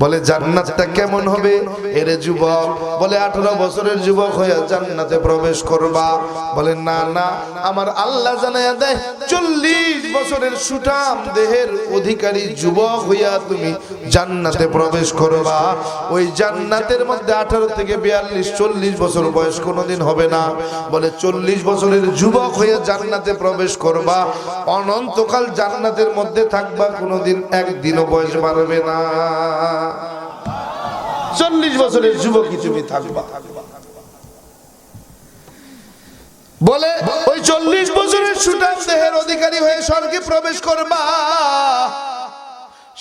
বলে, জান্নাতটা কেমন হবে? এরে যুবক, বলে, আঠারো বছরের যুবক হয়ে জান্নাতে প্রবেশ করবা। বলে, না না, আমার আল্লাহ জানাইয়া দেয়, চল্লিশ বছরের সুঠাম দেহের অধিকারী যুবক হইয়া তুমি জান্নাতে প্রবেশ করবা। ওই জান্নাতের মধ্যে আঠারো থেকে বিয়াল্লিশ, চল্লিশ বছর বয়স কোনোদিন হবে না। বলে, চল্লিশ বছরের যুবক হয়ে জান্নাতে প্রবেশ করবা। অনন্তকাল জান্নাতের মধ্যে থাকবা, কোনোদিন একদিনও বয়স বাড়বে না। চল্লিশ বছরের যুবকই তুমি থাকবা। বলে, ওই চল্লিশ বছরের সুটাম দেহের অধিকারী হয়ে স্বর্গে প্রবেশ করবা।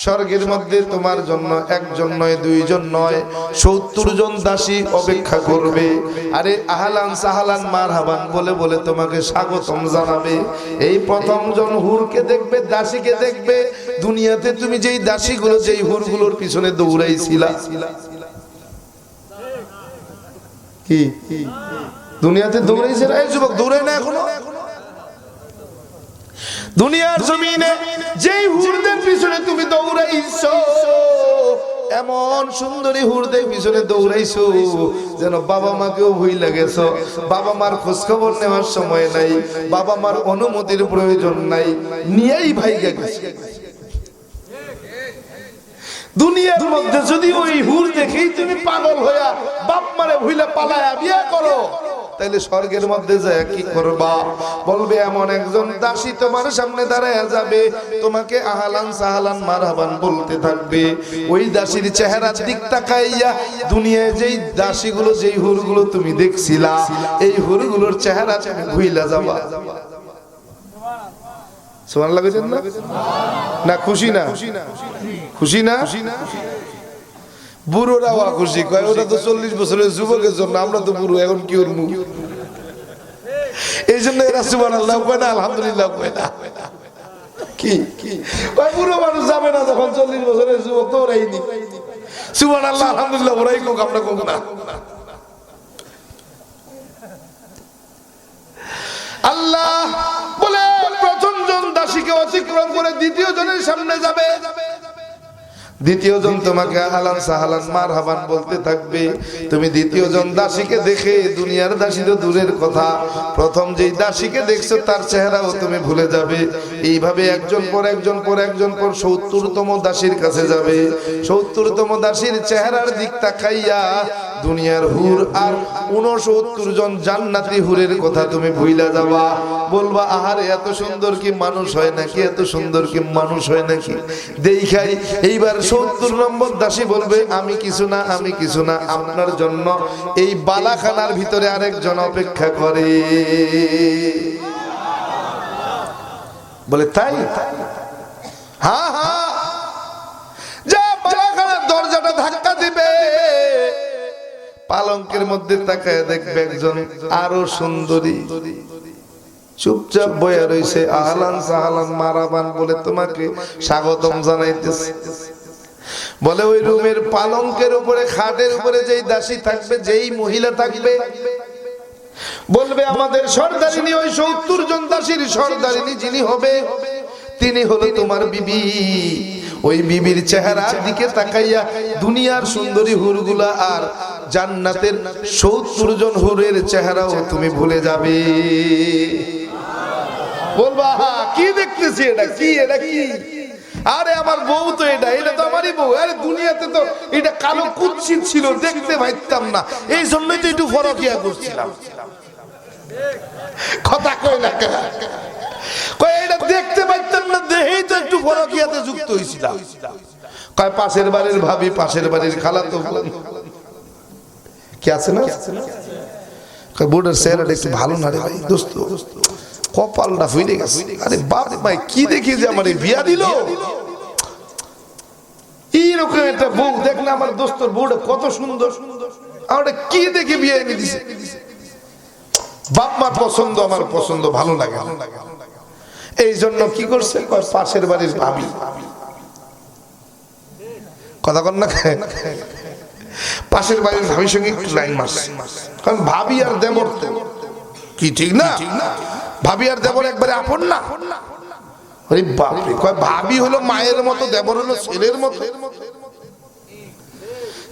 স্বর্গের মধ্যে তোমার জন্য একজন নয়, দুইজন নয়, সত্তর জন দাসী অপেক্ষা করবে। আরে আহালান সাহালান মার হাবান বলে বলে তোমাকে স্বাগতম জানাবে। এই প্রথম জন হুরকে দেখবে, দাসীকে দেখবে। দুনিয়াতে তুমি যেই দাসীগুলো, যেই হুরগুলোর পিছনে দৌড়াইছিলা। কি? দুনিয়াতে দৌড়াইছে এই যুবক দৌড়ায় না এখনও? দুনিয়ার জমিনে যেই হুরদের পিছনে তুমি দৌড়াইছো এমন সুন্দরী হুরদের পিছনে দৌড়াইছো যেন বাবা মাকেও ভুই লাগেছো। বাবা মার খোঁজ খবর নেওয়ার সময় নাই বাবা মার অনুমতির প্রয়োজন নাই নিয়েই ভাই গেছে। দুনিয়ার মধ্যে যদি ওই হুর দেখেই তুমি পাগল হইয়া বাপ মারে ভুইলে পালায়া বিয়া করো তাইলে স্বর্গের মধ্যে যায় কি করবা? বলবে, এমন একজন দাসী তোমার সামনে দাঁড়ায় যাবে। তোমাকে আহালান সাহালান মারহাবান বলতে থাকবে। ওই দাসীর চেহারার দিক তাকাইয়া দুনিয়ায় যেই দাসীগুলো, যেই হুরগুলো তুমি দেখছিলা, এই হুরগুলোর চেহারা তুমি ভুইলা যাবা। সোমান লাগেছেন না, খুশি না? খুশি না? খুশি না? বুড়োরাও খুশি কয় ওটা তো চল্লিশ বছরের যুবকের জন্য, আমরা তো বুড়ো, এখন কি এই জন্য এরা সুবান আল্লাহ কয় না, আলহামদুলিল্লাহ কয় না যাবে আল্লাহ বলে, প্রথম জন দাসীকে অতিক্রম করে দ্বিতীয় জনের সামনে যাবে। দ্বিতীয় জন তোমাকে আহালান সাহালান মার হাবান বলতে থাকবে। তুমি দ্বিতীয় জন দাসীকে দেখে দুনিয়ার দাসী তো দূরের কথা। প্রথম যেই দাসীকে দেখছ তার চেহারাও তুমি ভুলে যাবে। এইভাবে একজন পর একজন পর একজন পর সত্তরতম দাসীর কাছে যাবে। সত্তরতম দাসীর চেহারার দিক তাকাইয়া দুনিয়ার হুর আর উনসত্তর জন জান্নাতি হুরের কথা তুমি ভুইলা যাবা। বলবা, আহারে, এত সুন্দর কি মানুষ হয় নাকি? এত সুন্দর কি মানুষ হয় নাকি? দেখাই, এইবার সত্তর নম্বর দাসী বলবে, আমি কিছু না, আমি কিছু না, আপনার জন্য এই বালাখানার ভিতরে আরেকজন অপেক্ষা করে। বলে, তাই? হ্যাঁ হ্যাঁ পালঙ্কের মধ্যে তাকায় দেখবে একজন আরও সুন্দরী। চুপচাপ বয়ে রয়েছে আহলান সাহালান মারাবান বলে তোমাকে স্বাগতম জানাইতেছে। বলে ওই রুমের পালঙ্কের উপরে, খাটের উপরে যেই দাসী থাকবে, যেই মহিলা থাকবে, বলবে, আমাদের সর্দারিনী, ওই সত্তর জন দাসীর সর্দারিনী যিনি হবে, তিনি হলো তোমার বিবি। ওই বিবির চেহারার দিকে তাকাইয়া দুনিয়ার সুন্দরী হুরগুলা আর জান্নাতের সত্তর জন হুরের চেহারাও তুমি ভুলে যাবে। বলবা "হা, কি দেখতেছি এটা? কি এটা কি? আরে আমার বউ তো এটা এটা তো আমারই বউ। আরে দুনিয়াতে তো এটা কালো কুচ্ছিত ছিল দেখতে পাইতাম না। এই জন্যই তো একটু ফরকিয়া করছিলাম। কথা কই না কয় এটা দেখতে পাইতাম না দেহেই তো একটু ফরকিয়াতে যুক্ত হয়েছিলাম কয় পাশের বাড়ির ভাবি পাশের বাড়ির খালা তো কি আছে না? বোর্ডের চেহারাটা একটু ভালো না রে ভাই, দোস্ত। কপালটা ফুইলে গেছে। আরে বাপ ভাই কি দেখি যে আমার বিয়া দিল? এইরকম একটা বউ, দেখ না আমার দোস্তর বউটা কত সুন্দর। আমার কি দেখে বিয়ে এনে দিছে? বাপ মার পছন্দ, আমার পছন্দ ভালো লাগে এই জন্য কি করছে? পাশের বাড়ির ভাবি। কথা কন না? পাশের বাড়ির ভাবির সঙ্গে একটু লাইন মারছে কারণ ভাবি আর দেবর তো। কি ঠিক না? ভাবি আর দেবর একবারে আপন না? ওরে বাপরে, কয় ভাবি হলো মায়ের মতো, দেবর হলো ছেলের মতো।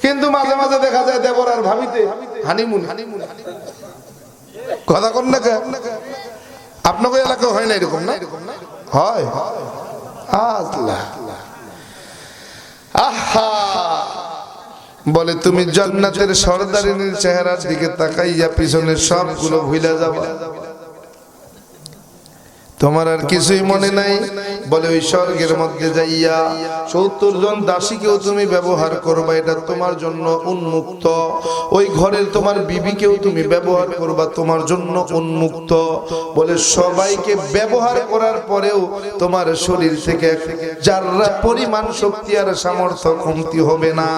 কিন্তু মাঝে মাঝে দেখা যায় দেবর আর ভাবিতে হানিমুন কথা কন না? আপনাকে এলাকা হয় না এরকম না? হয়। আল্লাহ। বলে তুমি জান্নাতের সর্দারিনীর চেহারার দিকে তাকাইয়া পিছনে সবগুলো ভুলে যাবে তোমার আর কিছুই মনে নাই। বলে ওই স্বর্গের মধ্যে যাইয়া সত্তর জন দাসীকেও তুমি ব্যবহার করবা, এটা তোমার জন্য উন্মুক্ত। ওই ঘরের তোমার বিবিকেও তুমি ব্যবহার করবা, তোমার জন্য উন্মুক্ত। বলে সবাইকে ব্যবহার করার পরেও তোমার শরীর থেকে যারা পরিমাণ শক্তি আর সামর্থ্য কমতি হবে না।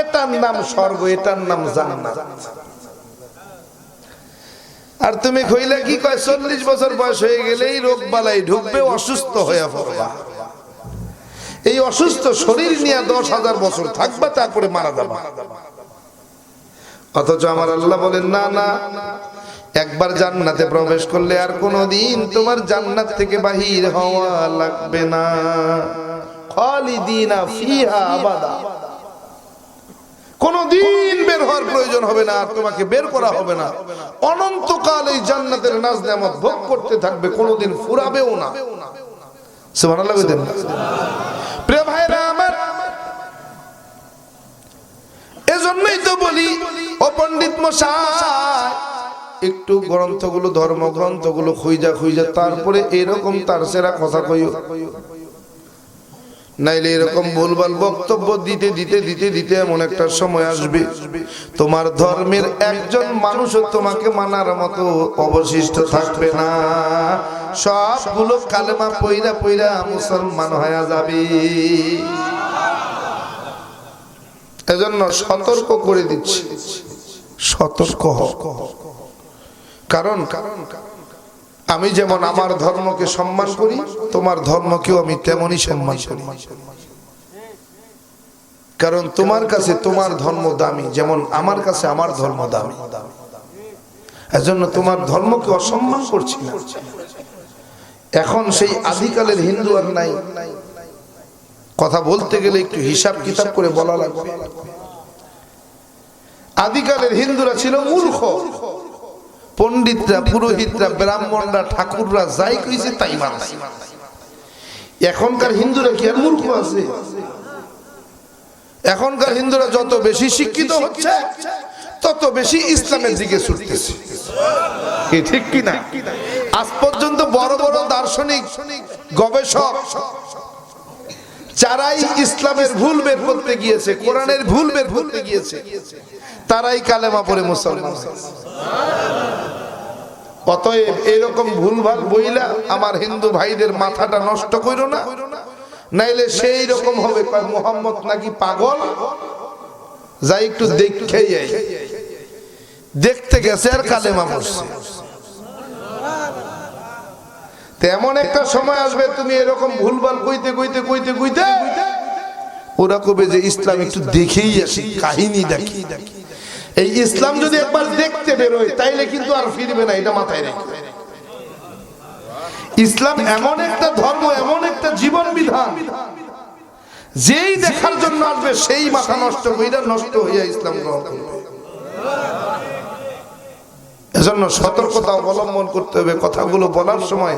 এটার নাম স্বর্গ, এটার নাম জান্নাত। আর তুমি কইলে কি, কয়, চল্লিশ বছর বয়স হয়ে গেলেই রোগ বালাই ঢুকবে, অসুস্থ হয়ে পড়বা। এই অসুস্থ শরীর নিয়ে দশ হাজার বছর থাকবা, তারপরে মারা যাবা। অথচ আমার আল্লাহ বলেন, না না, একবার জান্নাতে প্রবেশ করলে আর কোনোদিন তোমার জান্নাত থেকে বাহির হওয়া লাগবে না। খালিদিনা ফিহা আবাদা। কোনদিন বের হওয়ার প্রয়োজন হবে না, আর তোমাকে বের করা হবে না। অনন্তকাল এই জান্নাতের নাজ নেয়ামত ভোগ করতে থাকবে, কোনোদিন ফুরাবেও না। তারপরে এরকম তার সেরা কথা কইও। নাইলে এরকম ভুলভাল বক্তব্য দিতে দিতে দিতে দিতে এমন একটা সময় আসবে। তোমার ধর্মের একজন মানুষও তোমাকে মানার মতো অবশিষ্ট থাকবে না। সবগুলো কালেমা পইরা পইরা মুসলমান হয়ে যাবে। এজন্য সতর্ক করে দিচ্ছি। সতর্ক হও। কারণ কারণ আমি যেমন আমার ধর্মকে সম্মান করি, তোমার ধর্মকেও আমি তেমনই সম্মান করি। কারণ তোমার কাছে তোমার ধর্ম দামি, যেমন আমার কাছে আমার ধর্ম দামি। এজন্য তোমার ধর্মকে অসম্মান করছি না। এখন সেই আদিকালের হিন্দু আর নাই। কথা বলতে গেলে একটু হিসাব কিতাব করে বলা লাগবে। আদিকালের হিন্দুরা ছিল মূর্খ। পণ্ডিতরা, পুরোহিতরা, ব্রাহ্মণরা, ঠাকুররা যাই কইছে তাই মানছে। এখনকার হিন্দুরা কি আর মূর্খ আছে? এখনকার হিন্দুরা যত বেশি শিক্ষিত হচ্ছে, তত বেশি ইসলামের দিকে ছুটতেছে। কি ঠিক কি না? আজ পর্যন্ত বড় বড় দার্শনিক, গবেষক, যারাই ইসলামের ভুল বের করতে গিয়েছে, কোরআনের ভুল বের করতে গিয়েছে, তারাই কালেমা পড়ে মুসলমান। অতএব এরকম ভুলভাল বইলা আমার হিন্দু ভাইদের মাথাটা নষ্ট করো না। নাইলে সেই রকম হবে মোহাম্মদ নাকি পাগল? যাই একটু দেখে যাই দেখতে গেছে আর কালে মানুষ। তেমন একটা সময় আসবে, তুমি এরকম ভুলভাল কইতে কইতে কইতে কইতে ওরা কবে যে ইসলাম একটু দেখেই আসি, কাহিনী দেখি দেখি। এই ইসলাম যদি একবার দেখতে বেরোয়, তাইলে কিন্তু আর ফিরবে না, এটা মাথায় রেখে। ইসলাম এমন একটা ধর্ম, এমন একটা জীবন বিধান। যেই দেখার জন্য আসবে, সেই মাথা নষ্ট হইয়া নষ্ট হইয়া ইসলাম গ্রহণ করবে। এজন্য সতর্কতা অবলম্বন করতে হবে, কথাগুলো বলার সময়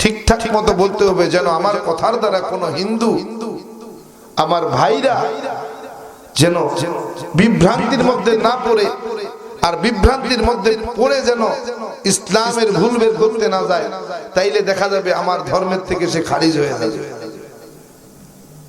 ঠিকঠাক মতো বলতে হবে, যেন আমার কথার দ্বারা কোনো হিন্দু, আমার ভাইরা যেন বিভ্রান্তির মধ্যে না পড়ে আর বিভ্রান্তির মধ্যে পড়ে যেন ইসলামের ভুল বের করতে না যায়, তাইলে দেখা যাবে আমার ধর্মের থেকে সে খারিজ হয়ে যাবে।